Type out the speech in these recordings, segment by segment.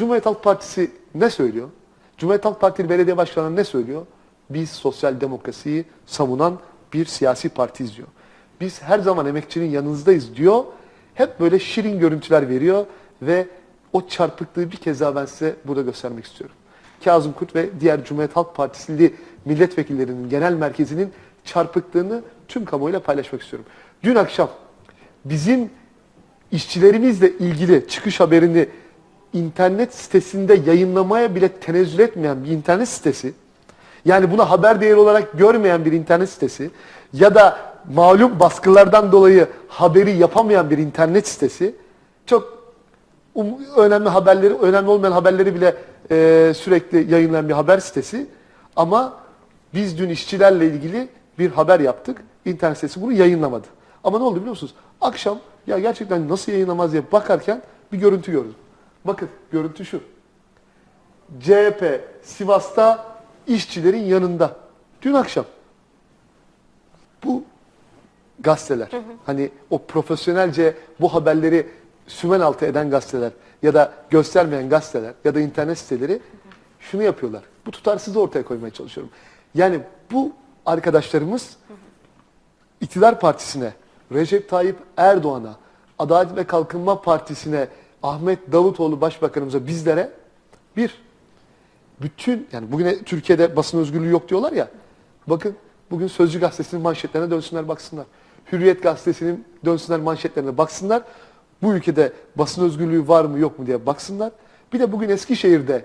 Cumhuriyet Halk Partisi ne söylüyor? Cumhuriyet Halk Partili belediye başkanları ne söylüyor? Biz sosyal demokrasiyi savunan bir siyasi partiyiz diyor. Biz her zaman emekçinin yanınızdayız diyor. Hep böyle şirin görüntüler veriyor ve o çarpıklığı bir kez daha ben size burada göstermek istiyorum. Kazım Kurt ve diğer Cumhuriyet Halk Partisili milletvekillerinin genel merkezinin çarpıklığını tüm kamuoyuyla paylaşmak istiyorum. Dün akşam bizim işçilerimizle ilgili çıkış haberini internet sitesinde yayınlamaya bile tenezzül etmeyen bir internet sitesi, yani buna haber değeri olarak görmeyen bir internet sitesi ya da malum baskılardan dolayı haberi yapamayan bir internet sitesi çok um- önemli haberleri, önemli olmayan haberleri bile e, sürekli yayınlayan bir haber sitesi. Ama biz dün işçilerle ilgili bir haber yaptık. İnternet sitesi bunu yayınlamadı. Ama ne oldu biliyor musunuz? Akşam ya gerçekten nasıl yayınlamaz diye bakarken bir görüntü gördüm. Bakın görüntü şu. CHP Sivas'ta işçilerin yanında. Dün akşam. Bu gazeteler. Hani o profesyonelce bu haberleri sümen altı eden gazeteler ya da göstermeyen gazeteler ya da internet siteleri şunu yapıyorlar. Bu tutarsızlığı ortaya koymaya çalışıyorum. Yani bu arkadaşlarımız iktidar partisine, Recep Tayyip Erdoğan'a, Adalet ve Kalkınma Partisi'ne, Ahmet Davutoğlu Başbakanımıza, bizlere bir, bütün yani bugün Türkiye'de basın özgürlüğü yok diyorlar ya. Bakın bugün Sözcü gazetesinin manşetlerine dönsünler baksınlar. Hürriyet gazetesinin dönsünler manşetlerine baksınlar. Bu ülkede basın özgürlüğü var mı yok mu diye baksınlar. Bir de bugün Eskişehir'de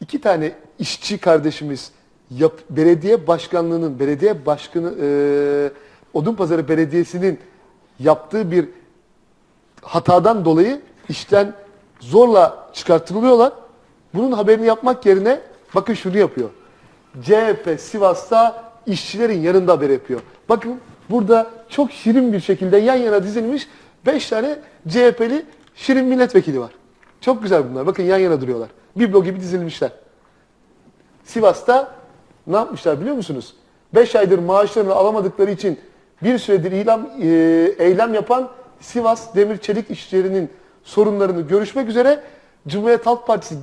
iki tane işçi kardeşimiz yap, belediye başkanlığının, belediye başkanı e, Odunpazarı Belediyesi'nin yaptığı bir hatadan dolayı işten zorla çıkartılıyorlar. Bunun haberini yapmak yerine bakın şunu yapıyor. CHP Sivas'ta işçilerin yanında haber yapıyor. Bakın burada çok şirin bir şekilde yan yana dizilmiş 5 tane CHP'li şirin milletvekili var. Çok güzel bunlar. Bakın yan yana duruyorlar. Biblo gibi dizilmişler. Sivas'ta ne yapmışlar biliyor musunuz? 5 aydır maaşlarını alamadıkları için bir süredir ilan, e, eylem yapan Sivas Demir Çelik işçilerinin sorunlarını görüşmek üzere Cumhuriyet Halk Partisi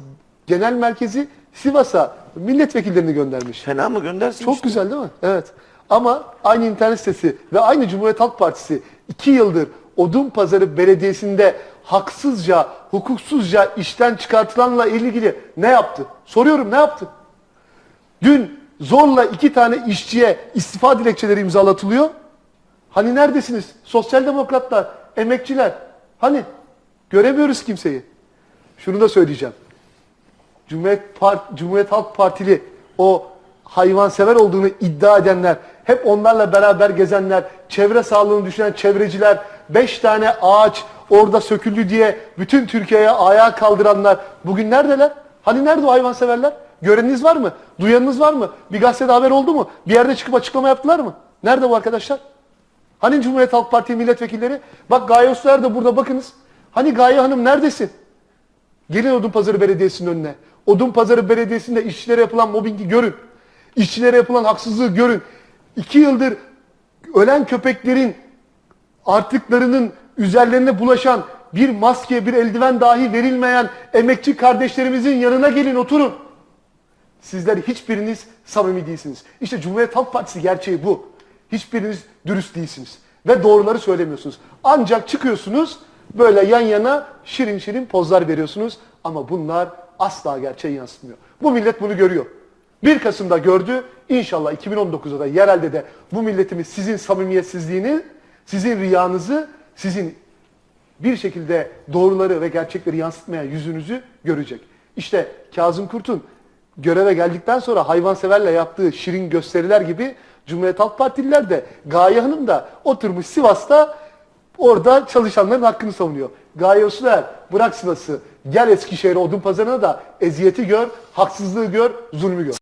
Genel Merkezi Sivas'a milletvekillerini göndermiş. Fena mı göndersin Çok işte. güzel değil mi? Evet. Ama aynı internet sitesi ve aynı Cumhuriyet Halk Partisi iki yıldır Odunpazarı Belediyesi'nde haksızca, hukuksuzca işten çıkartılanla ilgili ne yaptı? Soruyorum ne yaptı? Dün zorla iki tane işçiye istifa dilekçeleri imzalatılıyor. Hani neredesiniz? Sosyal demokratlar, emekçiler. Hani? Göremiyoruz kimseyi. Şunu da söyleyeceğim. Cumhuriyet, Part, Cumhuriyet Halk Partili o hayvansever olduğunu iddia edenler, hep onlarla beraber gezenler, çevre sağlığını düşünen çevreciler, beş tane ağaç orada söküldü diye bütün Türkiye'ye ayağa kaldıranlar bugün neredeler? Hani nerede o hayvanseverler? Göreniniz var mı? Duyanınız var mı? Bir gazetede haber oldu mu? Bir yerde çıkıp açıklama yaptılar mı? Nerede bu arkadaşlar? Hani Cumhuriyet Halk Partisi milletvekilleri? Bak Gaye Öztürk de burada bakınız. Hani Gaye Hanım neredesin? Gelin Odunpazarı Belediyesi'nin önüne. Odunpazarı Belediyesi'nde işçilere yapılan mobbingi görün. İşçilere yapılan haksızlığı görün. İki yıldır ölen köpeklerin artıklarının üzerlerine bulaşan bir maske, bir eldiven dahi verilmeyen emekçi kardeşlerimizin yanına gelin oturun. Sizler hiçbiriniz samimi değilsiniz. İşte Cumhuriyet Halk Partisi gerçeği bu. Hiçbiriniz dürüst değilsiniz. Ve doğruları söylemiyorsunuz. Ancak çıkıyorsunuz böyle yan yana şirin şirin pozlar veriyorsunuz. Ama bunlar asla gerçeği yansıtmıyor. Bu millet bunu görüyor. 1 Kasım'da gördü. İnşallah 2019'da da yerelde de bu milletimiz sizin samimiyetsizliğini, sizin riyanızı, sizin bir şekilde doğruları ve gerçekleri yansıtmayan yüzünüzü görecek. İşte Kazım Kurt'un göreve geldikten sonra hayvanseverle yaptığı şirin gösteriler gibi Cumhuriyet Halk Partililer de Gaye Hanım da oturmuş Sivas'ta orada çalışanların hakkını savunuyor. Gaye Öztürk bırak Sivas'ı gel Eskişehir'e Odunpazarı'na da eziyeti gör, haksızlığı gör, zulmü gör.